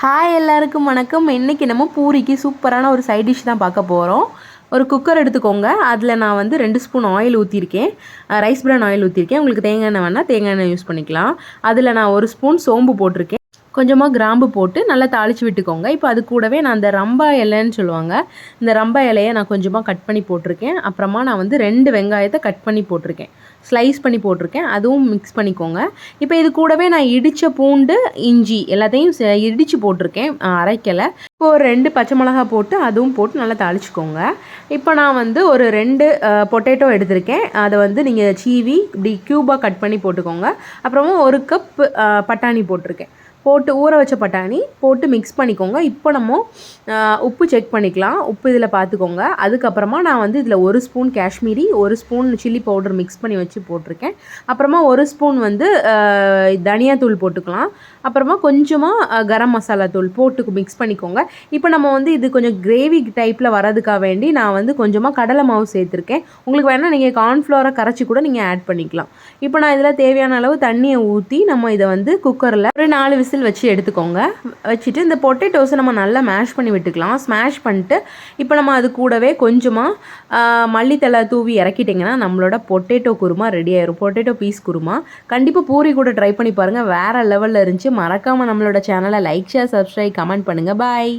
Hi எல்லாருக்கும் வணக்கம். இன்றைக்கி நம்ம பூரிக்கு சூப்பரான ஒரு சைட் டிஷ் தான் பார்க்க போகிறோம் ஒரு குக்கர் எடுத்துக்கோங்க. அதில் நான் வந்து ரெண்டு ஸ்பூன் ஆயில் ஊற்றிருக்கேன் ரைஸ் பிரான் ஆயில் ஊற்றிருக்கேன் உங்களுக்கு தேங்காய் எண்ணெய் வேணால் தேங்காய் எண்ணெய் யூஸ் பண்ணிக்கலாம். அதில் நான் ஒரு ஸ்பூன் சோம்பு போட்டிருக்கேன். கொஞ்சமாக கிராம்பு போட்டு நல்லா தாளித்து விட்டுக்கோங்க. இப்போ அது கூடவே நான் அந்த ரம்பா இலைன்னு சொல்லுவாங்க. இந்த ரம்பா இலையை நான் கொஞ்சமாக கட் பண்ணி போட்டிருக்கேன். அப்புறமா நான் வந்து ரெண்டு வெங்காயத்தை கட் பண்ணி போட்டிருக்கேன். ஸ்லைஸ் பண்ணி போட்டிருக்கேன். அதுவும் மிக்ஸ் பண்ணிக்கோங்க. இப்போ இது கூடவே நான் இடித்த பூண்டு இஞ்சி எல்லாத்தையும் இடித்து போட்டிருக்கேன். அரைக்கலை. இப்போ ஒரு ரெண்டு பச்சை மிளகா போட்டு அதுவும் போட்டு நல்லா தாளிச்சிக்கோங்க. இப்போ நான் வந்து ஒரு ரெண்டு பொட்டேட்டோ எடுத்திருக்கேன். அதை வந்து நீங்கள் சீவி இப்படி க்யூபாக கட் பண்ணி போட்டுக்கோங்க. அப்புறமா ஒரு கப் பட்டாணி போட்டிருக்கேன். போட்டு ஊற வச்ச பட்டாணி போட்டு மிக்ஸ் பண்ணிக்கோங்க. இப்போ நம்ம உப்பு செக் பண்ணிக்கலாம். உப்பு இதில் பார்த்துக்கோங்க அதுக்கப்புறமா நான் வந்து இதில் ஒரு ஸ்பூன் காஷ்மீரி ஒரு ஸ்பூன் சில்லி பவுடர் மிக்ஸ் பண்ணி வச்சு போட்டிருக்கேன். அப்புறமா ஒரு ஸ்பூன் வந்து தனியாத்தூள் போட்டுக்கலாம். அப்புறமா கொஞ்சமாக கரம் மசாலா தூள் போட்டு மிக்ஸ் பண்ணிக்கோங்க. இப்போ நம்ம வந்து இது கொஞ்சம் கிரேவி டைப்பில் வரதுக்காக வேண்டி நான் வந்து கொஞ்சமாக கடலை மாவு சேர்த்துருக்கேன். உங்களுக்கு வேணால் நீங்கள் கார்ன்ஃப்ளவரை கரைச்சி கூட நீங்கள் ஆட் பண்ணிக்கலாம். இப்போ நான் இதில் தேவையான அளவு தண்ணியை ஊற்றி நம்ம இதை வந்து குக்கரில் ஒரு நாலு விசில் விசில் வச்சு எடுத்துக்கோங்க. வச்சுட்டு இந்த பொட்டேட்டோஸை நம்ம நல்லா மேஷ் பண்ணி விட்டுக்கலாம். ஸ்மாஷ் பண்ணிட்டு இப்போ நம்ம அது கூடவே கொஞ்சமாக மல்லித்தலை தூவி இறக்கிட்டிங்கன்னா நம்மளோட பொட்டேட்டோ குருமா ரெடி ஆயிரும். Potato peas kurma. கண்டிப்பாக பூரி கூட ட்ரை பண்ணி பாருங்கள் வேறு லெவலில் இருந்துச்சு. மறக்காமல் நம்மளோட சேனலை லைக் ஷேர் சப்ஸ்கிரைப் கமெண்ட் பண்ணுங்கள் பாய்